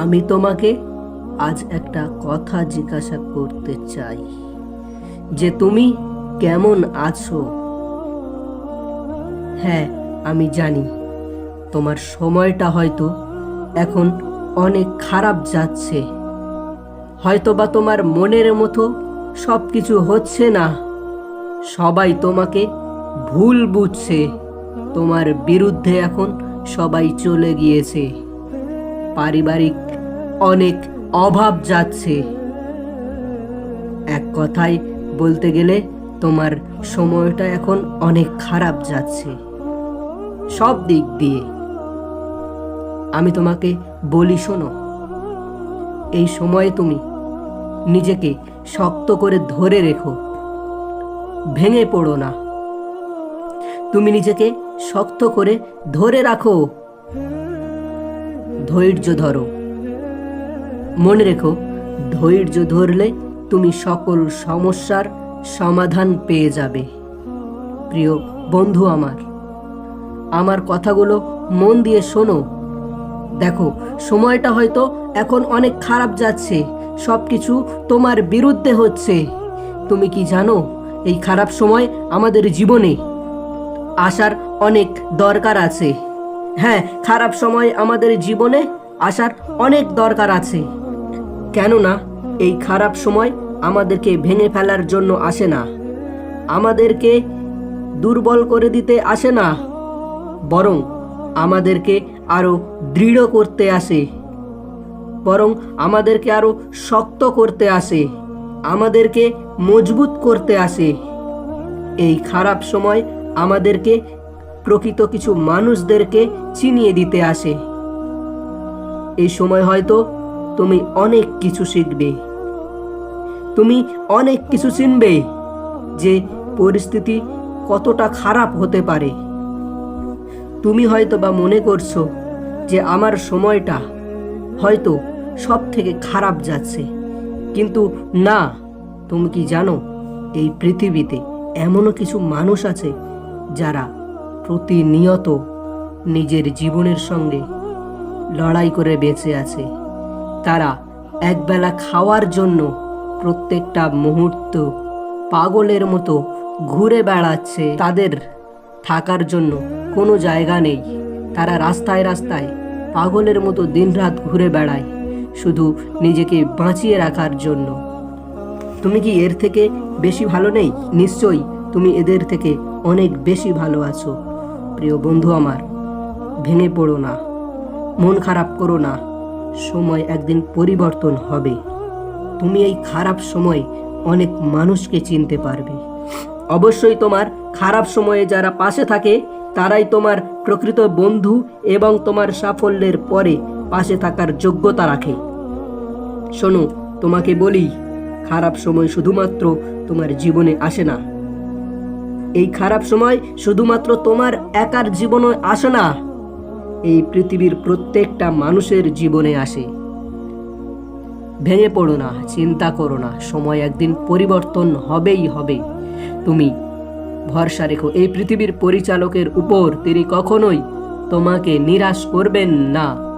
আমি তোমাকে আজ একটা কথা জিজ্ঞাসা করতে চাই। যে তুমি কেমন আছো? হ্যাঁ আমি জানি। তোমার সময়টা হয়তো এখন অনেক খারাপ যাচ্ছে। হয়তো বা তোমার মনের মতো সব কিছু হচ্ছে না। সবাই তোমাকে ভুল বুঝছে। তোমার বিরুদ্ধে এখন সবাই চলে গিয়েছে। পারিবারিক অনেক অভাব যাচ্ছে। এক কথায় বলতে গেলে তোমার সময়টা এখন অনেক খারাপ যাচ্ছে। সব দিক দিয়ে। আমি তোমাকে বলি, শোনো। এই সময়ে তুমি নিজেকে শক্ত করে ধরে রেখো। ভেঙে পড়ো না। তুমি নিজেকে শক্ত করে ধরে রাখো। ধৈর্য ধরো। মনে রেখো, ধৈর্য ধরলে তুমি সকল সমস্যার সমাধান পেয়ে যাবে। প্রিয় বন্ধু আমার আমার কথাগুলো মন দিয়ে শোনো। দেখো, সময়টা হয়তো এখন অনেক খারাপ যাচ্ছে সব কিছু তোমার বিরুদ্ধে হচ্ছে। তুমি কি জানো, এই খারাপ সময় আমাদের জীবনে আসার অনেক দরকার আছে। হ্যাঁ খারাপ সময় আমাদের জীবনে আসার অনেক দরকার আছে। কেননা এই খারাপ সময় আমাদেরকে ভেঙে ফেলার জন্য আসে না। আমাদেরকে দুর্বল করে দিতে আসে না, বরং আমাদেরকে আরও দৃঢ় করতে আসে। বরং আমাদেরকে আরও শক্ত করতে আসে, আমাদেরকে মজবুত করতে আসে। এই খারাপ সময় আমাদেরকে প্রকৃত কিছু মানুষদেরকে চিনিয়ে দিতে আসে। এই সময় হয়তো তুমি অনেক কিছু শিখবে। তুমি অনেক কিছু চিনবে যে পরিস্থিতি কতটা খারাপ হতে পারে। তুমি হয়তো বা মনে করছ যে আমার সময়টা হয়তো সব থেকে খারাপ যাচ্ছে, কিন্তু না, তুমি কি জানো, এই পৃথিবীতে এমনও কিছু মানুষ আছে যারা প্রতিনিয়ত নিজের জীবনের সঙ্গে লড়াই করে বেঁচে আছে। তারা একবেলা খাওয়ার জন্য প্রত্যেকটা মুহূর্ত পাগলের মতো ঘুরে বেড়াচ্ছে। তাদের থাকার জন্য কোনো জায়গা নেই। তারা রাস্তায় রাস্তায় পাগলের মতো দিনরাত ঘুরে বেড়ায় শুধু নিজেকে বাঁচিয়ে রাখার জন্য। তুমি কি এর থেকে বেশি ভালো নেই? নিশ্চয়ই তুমি এদের থেকে অনেক বেশি ভালো আছো। প্রিয় বন্ধু আমার, ভেঙে পড়ো না। মন খারাপ করো না। সময় একদিন পরিবর্তন হবে। তুমি এই খারাপ সময় অনেক মানুষকে চিনতে পারবে। অবশ্যই তোমার খারাপ সময়ে যারা পাশে থাকে, তারাই তোমার প্রকৃত বন্ধু এবং তোমার সাফল্যের পরে পাশে থাকার যোগ্যতা রাখে। শোনো, তোমাকে বলি, খারাপ সময় শুধুমাত্র তোমার জীবনে আসে না। এই খারাপ সময় শুধুমাত্র তোমার একার জীবনে আসে না। এই পৃথিবীর প্রত্যেকটা মানুষের জীবনে আসে। ভেঙে পড়ো না, চিন্তা করো না, সময় একদিন পরিবর্তন হবেই হবে। তুমি ভরসা রেখো, এই পৃথিবীর পরিচালকের উপর তিনি কখনোই তোমাকে নিরাশ করবেন না।